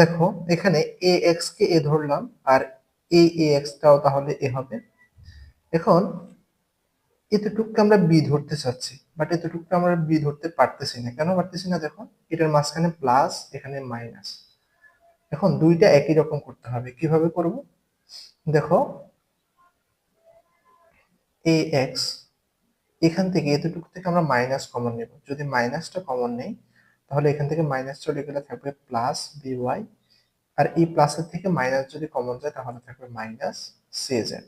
দেখো, এখানে এ x K A ধরলাম, আর এ এক্সটাও তাহলে এ হবে। এখন এতটুকু আমরা বি ধরতে চাচ্ছি বাট এতটুকু আমরা বি ধরতে পারতেছি না। কেন পারতেছি না? দেখো, এটার মাঝখানে প্লাস এখানে মাইনাস এখন দুইটা একই রকম করতে হবে। কীভাবে করব? দেখো এ এক্স এখান থেকে এতটুকু থেকে আমরা মাইনাস কমন নেব। যদি মাইনাসটা কমন নেই তাহলে এখান থেকে মাইনাস চলে গেলে থাকবে প্লাস বি ওয়াই আর এই প্লাসের থেকে মাইনাস যদি কমন যায় তাহলে থাকবে মাইনাস সি জেড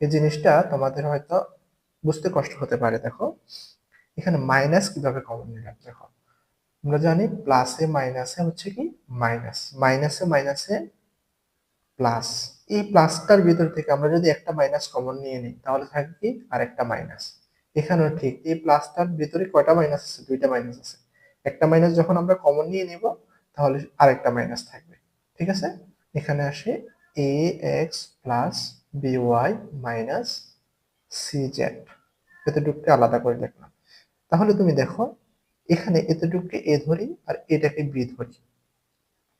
এই জিনিসটা তোমাদের হয়তো বুঝতে কষ্ট হতে পারে, দেখো। এখানে মাইনাস কীভাবে কমন নিলাম, দেখো। আমরা জানি প্লাসে মাইনাসে হচ্ছে কি? মাইনাস মাইনাসে মাইনাসে প্লাস এই প্লাসটার ভিতর থেকে আমরা যদি একটা মাইনাস কমন নিয়ে নিই, তাহলে থাকবে কি? আরেকটা মাইনাস এখানেও ঠিক, এই প্লাসটার ভিতরে কয়টা মাইনাস আছে? দুইটা মাইনাস আছে। একটা মাইনাস যখন আমরা কমন নিয়ে নিব, তাহলে আরেকটা মাইনাস থাকবে। ঠিক আছে? এখানে আসে A X plus B Y minus C Z এতটুকুকে আলাদা করে লিখলাম। তাহলে তুমি দেখো, এখানে এতটুকুকে এ ধরি আর এটাকে বি ধরি।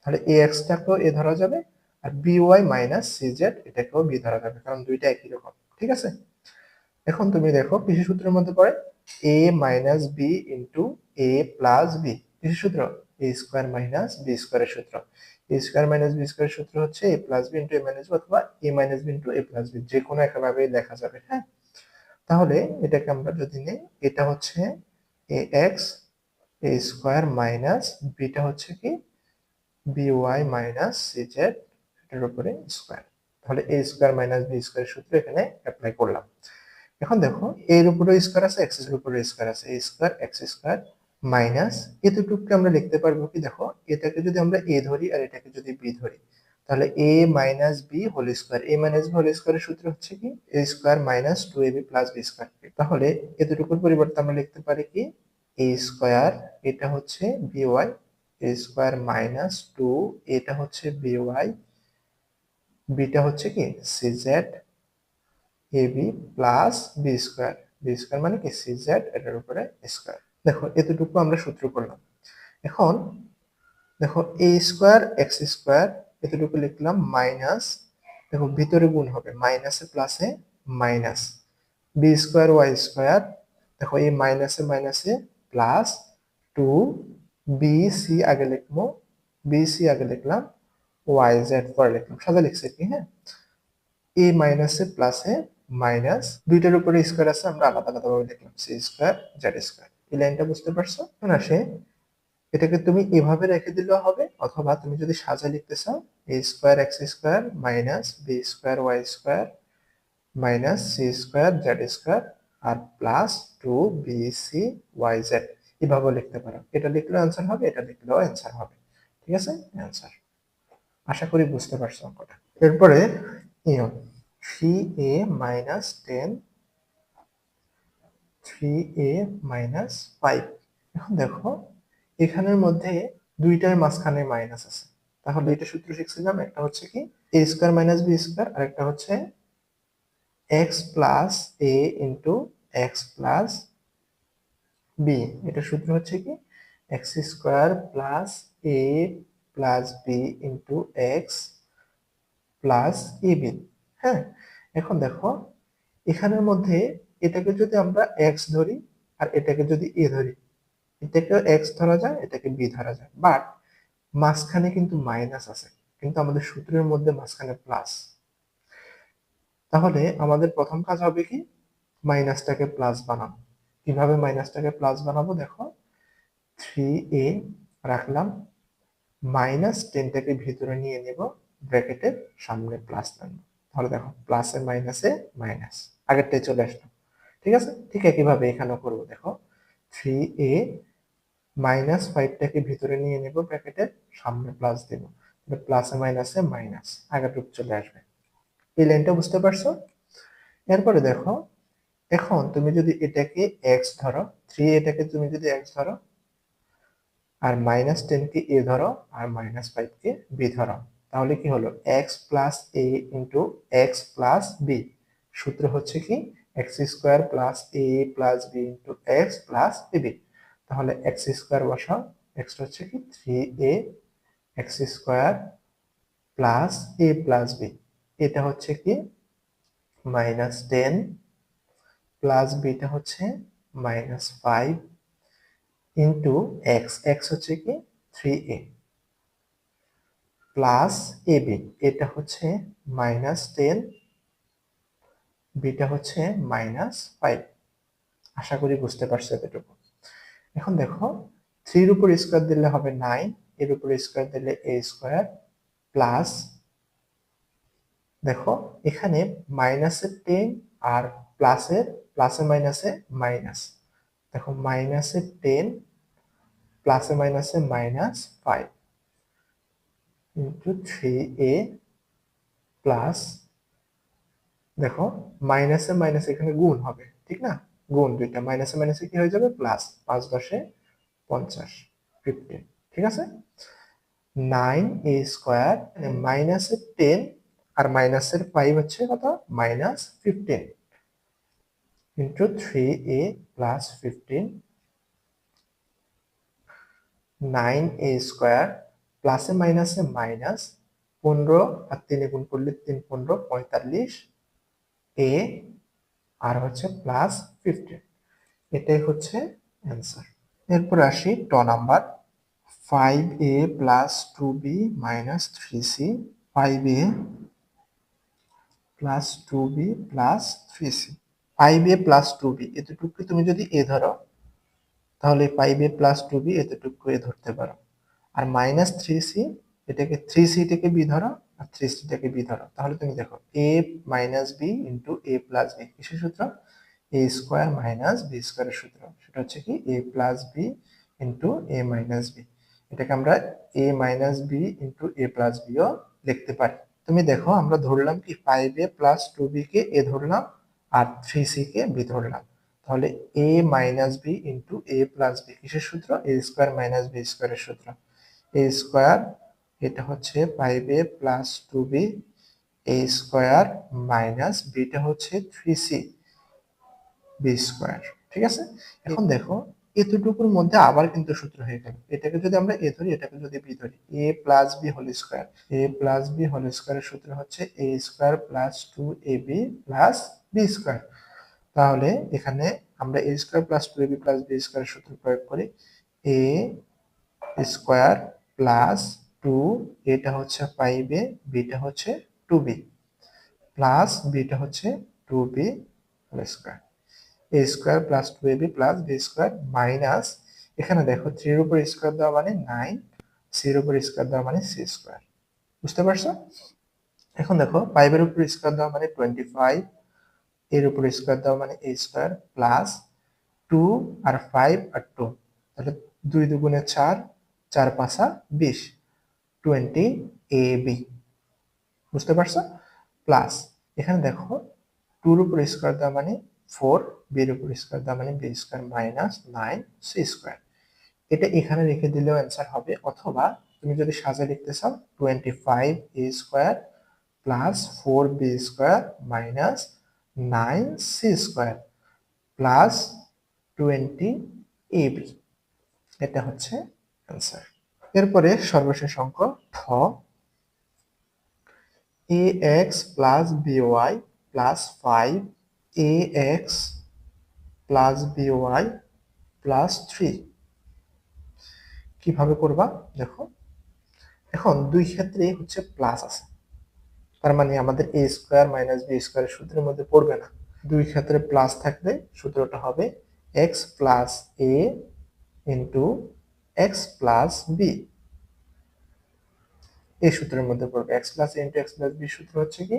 তাহলে এ এক্সটাকেও এ ধরা যাবে আর B Y minus C Z এটাকেও বি ধরা যাবে, কারণ দুইটা একই রকম। ঠিক আছে? এখন তুমি দেখো, কৃষি সূত্রের মধ্যে পড়ে A minus B into A plus B সূত্র এ স্কোয়ার মাইনাস বি স্কোয়ারের সূত্র। এ স্কোয়ার মাইনাস বি স্কোয়ারের সূত্র হচ্ছে A plus B into A minus B অথবা A minus B into A plus B যে কোনো একভাবে লেখা যাবে হ্যাঁ? তাহলে এটাকে আমরা যদি নেই, এটা হচ্ছে A X A square minus beta হচ্ছে কি? B Y minus C Z এটার উপরে স্কোয়ার তাহলে A square minus B square সূত্র এখানে অ্যাপ্লাই করলাম। এখন দেখো, এর উপরে স্কোয়ার আছে এক্সের উপরে স্কোয়ার আছে A square X square minus এতটুকুকে আমরা লিখতে পারব কি? দেখো, এটাকে যদি আমরা এ ধরি আর এটাকে যদি বি ধরি, তাহলে A minus B whole square A minus B whole স্কোয়ারের সূত্র হচ্ছে কি? A square minus two A B plus B square তাহলে এতটুকুর পরিবর্তে আমরা লিখতে পারি কি? এ স্কোয়ার এটা হচ্ছে B Y A square minus two এটা হচ্ছে বি ওয়াই বিটা হচ্ছে কি? C A B plus B square B square মানে কি? সি জেড এটার উপরে স্কোয়ার দেখো, এতটুকু আমরা সূত্র করলাম। এখন, দেখো এ স্কোয়ার এক্স স্কোয়ার এতটুকু লিখলাম মাইনাস দেখো, ভিতরে গুণ হবে। মাইনাসে প্লাসে minus B square Y square দেখো, এই মাইনাসে মাইনাসে প্লাস টু বি সি আগে লিখব। বি সি আগে লিখলাম ওয়াই জেড পরে লিখলাম। সাদা লিখছে কি? হ্যাঁ? এ মাইনাসে প্লাসে মাইনাস দুইটার উপরে স্কোয়ার আছে, আমরা আলাদা আলাদা ভাবে লিখলাম সি স্কোয়ার, জেড স্কোয়ার। এই লাইনটা বুঝতে পারছ? এখন আসে এটাকে তুমি এভাবে রেখে দিলেও হবে, অথবা তুমি যদি সাজা লিখতে চাও, A square X square minus B square Y square minus C square Z square R plus two B C Y Z. এভাবেও লিখতে পারো। এটা লিখলেও অ্যান্সার হবে, এটা লিখলেও অ্যান্সার হবে। ঠিক আছে? অ্যান্সার আশা করি বুঝতে পারছ অঙ্কটা। এরপরে ইয়ন three A minus ten three A minus five এখন দেখো, এখানের মধ্যে দুইটার মাঝখানে মাইনাস আছে। তাহলে এটা সূত্র শিখছিলাম, একটা হচ্ছে কি A square minus B square আর একটা হচ্ছে X plus A into X plus B এটা সূত্র হচ্ছে কি X square plus A plus B into X plus A B হ্যাঁ এখন দেখো, এখানের মধ্যে এটাকে যদি আমরা এক্স ধরি আর এটাকে যদি এ ধরি এটাকে এক্স ধরা যায়, এটাকে বি ধরা যায়। বাট মাঝখানে কিন্তু মাইনাস আছে, কিন্তু আমাদের সূত্রের মধ্যে মাঝখানে প্লাস তাহলে আমাদের প্রথম কাজ হবে কি? মাইনাসটাকে প্লাস বানাবো কীভাবে মাইনাসটাকে প্লাস বানাবো? দেখো থ্রি এ রাখলাম মাইনাস টেনটাকে ভিতরে নিয়ে নেব ব্র্যাকেটের সামনে প্লাস আনব তাহলে দেখো প্লাসে মাইনাসে মাইনাস আগেরটাই চলে আসলো। ঠিক আছে? ঠিক একইভাবে এখানেও করব। দেখো থ্রি এ মাইনাস ফাইভটাকে ভিতরে নিয়ে নেব ব্র্যাকেটের সামনে প্লাস দেবো। প্লাসে মাইনাসে মাইনাস আগের রূপ চলে আসবে। এই লাইনটা বুঝতে পারছ? এরপরে দেখো, এখন তুমি যদি এটাকে এক্স ধরো থ্রি এটাকে তুমি যদি এক্স ধরো, আর মাইনাস টেনকে এ ধরো, আর মাইনাস ফাইভকে বি ধরো। তাহলে কি হলো? X plus A into X plus B সূত্র হচ্ছে কি? X square plus A plus B into X plus B তাহলে এক্স স্কোয়ার বসাও। এক্স হচ্ছে কি? Three A X square plus A plus B এটা হচ্ছে কি? মাইনাস টেন প্লাস বিটা হচ্ছে minus five into X X হচ্ছে কি? Three A plus A B, এটা হচ্ছে মাইনাস টেন, বিটা হচ্ছে মাইনাস ফাইভ। আশা করি বুঝতে পারছ এতটুকু। এখন দেখো, থ্রির উপর স্কোয়ার দিলে হবে নাইন, এর উপর স্কোয়ার দিলে এ স্কোয়ার প্লাস, দেখো, এখানে মাইনাসের টেন আর প্লাসের, প্লাসে মাইনাসে মাইনাস। দেখো, মাইনাসের টেন, প্লাসে মাইনাসে minus five. Into three A plus দেখো মাইনাসে মাইনাস এখানে গুণ হবে, ঠিক না? গুণ দুইটা মাইনাসে মাইনাসে কি হয়ে যাবে? প্লাস পাঁচ দশে পঞ্চাশ ফিফটিন ঠিক আছে? নাইন এ স্কোয়ার মাইনাসের টেন আর মাইনাসের ফাইভ হচ্ছে কত? Minus fifteen into three A plus fifteen nine A square প্লাসে মাইনাসে মাইনাস পনেরো আর তিনে গুণ করলে তিন, পনেরো, পঁয়তাল্লিশ। এ আর হচ্ছে প্লাস ফিফটিন এটাই হচ্ছে অ্যান্সার। এরপর আসি ট number. Five A plus two B minus three C five A plus two B plus three C five A plus two B এতটুকু তুমি যদি এ ধরো, তাহলে five A plus two B এতটুকু এ ধরতে পারো। আর মাইনাস থ্রি সি এটাকে থ্রি সিটাকে বি ধরো, আর থ্রি সিটাকে বি ধরো। তাহলে তুমি দেখো A minus B into A plus B কিসের সূত্র? এ স্কোয়ার মাইনাস বি স্কোয়ারের সূত্র। সেটা হচ্ছে কি? A plus B into A minus B এটাকে আমরা A minus B into A plus bio লিখতে পারি। তুমি দেখো, আমরা ধরলাম কি? Five A plus two B K A ধরলাম, আর থ্রি সি কে বি ধরলাম। তাহলে A minus B into A plus B কিসের সূত্র? এ স্কোয়ার মাইনাস বি স্কোয়ারের সূত্র। এ স্কোয়ার এটা হচ্ছে five A plus two B A square minus beta হচ্ছে থ্রি সি বি স্কোয়ার ঠিক আছে? এখন দেখো এতটুকুর মধ্যে আবার কিন্তু সূত্র হয়ে গেল এটাকে যদি আমরা এ ধরি এটাকে যদি বি ধরি A plus B whole square A plus B whole স্কোয়ারের সূত্র হচ্ছে A square plus two A B plus B square তাহলে এখানে আমরা A square plus two A B plus B স্কোয়ারের সূত্র প্রয়োগ করি। এ স্কোয়ার প্লাস টু, এটা হচ্ছে ফাইভ এ, বিটা হচ্ছে টু বি প্লাস বিটা হচ্ছে two B square A square plus two A B plus B square minus এখানে দেখো থ্রির উপর স্কোয়ার দেওয়া মানে নাইন সির উপর স্কোয়ার দেওয়া মানে সি স্কোয়ার বুঝতে পারছ? এখন দেখো ফাইভের উপর স্কোয়ার দেওয়া মানে টোয়েন্টি ফাইভ এর উপর স্কোয়ার দেওয়া মানে এ স্কোয়ার প্লাস টু আর ফাইভ আর টু তাহলে দুই দুগুণে চার চার পাঁচা বিশ টোয়েন্টি এ বি বুঝতে পারছ? প্লাস এখানে দেখো টুর উপর স্কোয়ার দেওয়া মানে ফোর বির উপর স্কোয়ার দেওয়া মানে B square minus nine C square এটা এখানে রেখে দিলেও অ্যান্সার হবে, অথবা তুমি যদি সাজে লিখতে চাও twenty five A square plus four B square minus nine C square plus twenty A B এটা হচ্ছে অ্যান্সার এরপরে সর্বশেষ অঙ্ক ঠ। A X plus B Y plus five A X plus B Y plus three কীভাবে করবা? দেখো। এখন দুই ক্ষেত্রে হচ্ছে প্লাস আছে। তার মানে আমাদের এ স্কোয়ার মাইনাস বি স্কোয়ারের সূত্রের মধ্যে পড়বে না। দুই ক্ষেত্রে প্লাস থাকলে সূত্রটা হবে X plus A into X plus B এই সূত্রের মধ্যে পড়বে X plus into X plus B সূত্র হচ্ছে কি?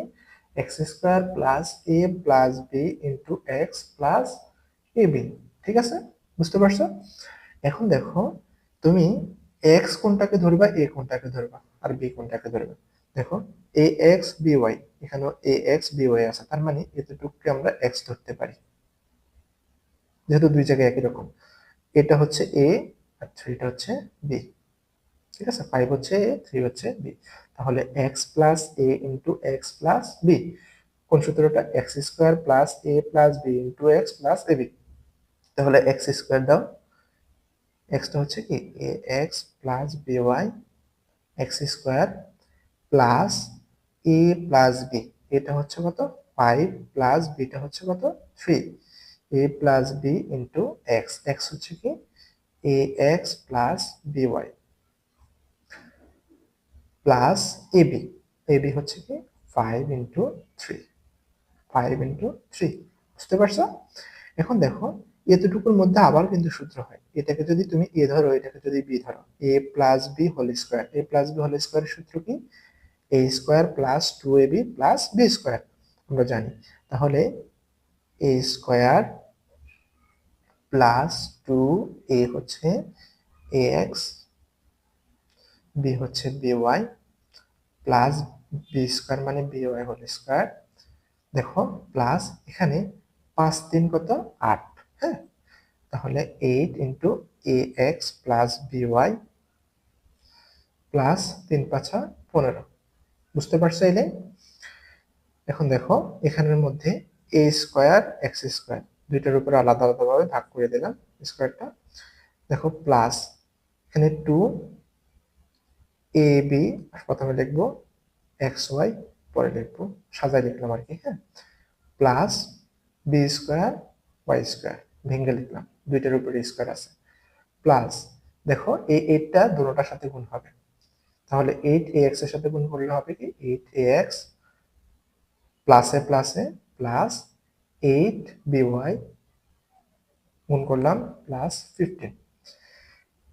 X square plus A plus B into X plus A B ঠিক আছে? বুঝতে পারছ? এখন দেখো, তুমি এক্স কোনটাকে ধরবা এ কোনটাকে ধরবা, আর বি কোনটাকে ধরবা? দেখো এ এক্স বি ওয়াই এখানে এ এক্স বি ওয়াই আছে, তার মানে এতটুকুকে আমরা এক্স ধরতে পারি। যেহেতু দুই জায়গায় একই রকম। এটা হচ্ছে এ আর থ্রিটা হচ্ছে বি ঠিক আছে? ফাইভ হচ্ছে এ থ্রি হচ্ছে বি তাহলে X plus A into X plus B কোন সূত্রটা? X square plus A plus B into X plus A B তাহলে এক্স স্কোয়ার দাও। এক্সটা হচ্ছে কি? A X plus B Y X square plus A plus B এটা হচ্ছে কত? ফাইভ প্লাস বিটা হচ্ছে কত? Three A plus B into X X হচ্ছে কি? A X plus B Y plus AB AB হচ্ছে কি? Five into three five into three বুঝতে পারছ? এখন দেখো, এতটুকুর মধ্যে আবার কিন্তু সূত্র হয়। এটাকে যদি তুমি এ ধরো, এটাকে যদি বি ধরো। A plus B whole square A plus B whole স্কোয়ারের সূত্র কি? A square plus two A B plus B square আমরা জানি। তাহলে A square plus two A হচ্ছে এ এক্স, বি হচ্ছে B Y, plus B square মানে B Y whole square. দেখো, প্লাস এখানে পাঁচ তিন কত? আট হ্যাঁ? তাহলে eight into A X plus B Y plus তিন পাঁচা পনেরো। বুঝতে পারছ এলে? এখন দেখো, এখানের মধ্যে এ স্কোয়ার, এক্স স্কোয়ার। দুইটার উপরে আলাদা আলাদাভাবে ভাগ করে দিলাম স্কোয়ারটা দেখো প্লাস এখানে টু এ বি প্রথমে লিখব এক্স ওয়াই পরে লিখব সাজাই লিখলাম আর কি হ্যাঁ? Plus B square Y square ভেঙে লিখলাম, দুইটার উপরে স্কোয়ার আছে। প্লাস দেখো, এই এইটটা দুটোটার সাথে গুণ হবে। তাহলে এইট এ এক্সের সাথে গুণ করলে হবে কি? এইট এ এক্স প্লাসে প্লাসে প্লাস এইট বি ওয়াই গুণ করলাম প্লাস ফিফটিন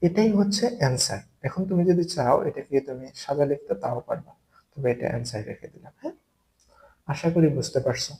এটাই হচ্ছে অ্যান্সার এখন তুমি যদি চাও এটাকে তুমি সাজা লিখতে, তাও পারবা। তবে এটা অ্যান্সার রেখে দিলাম হ্যাঁ? আশা করি বুঝতে পারছ।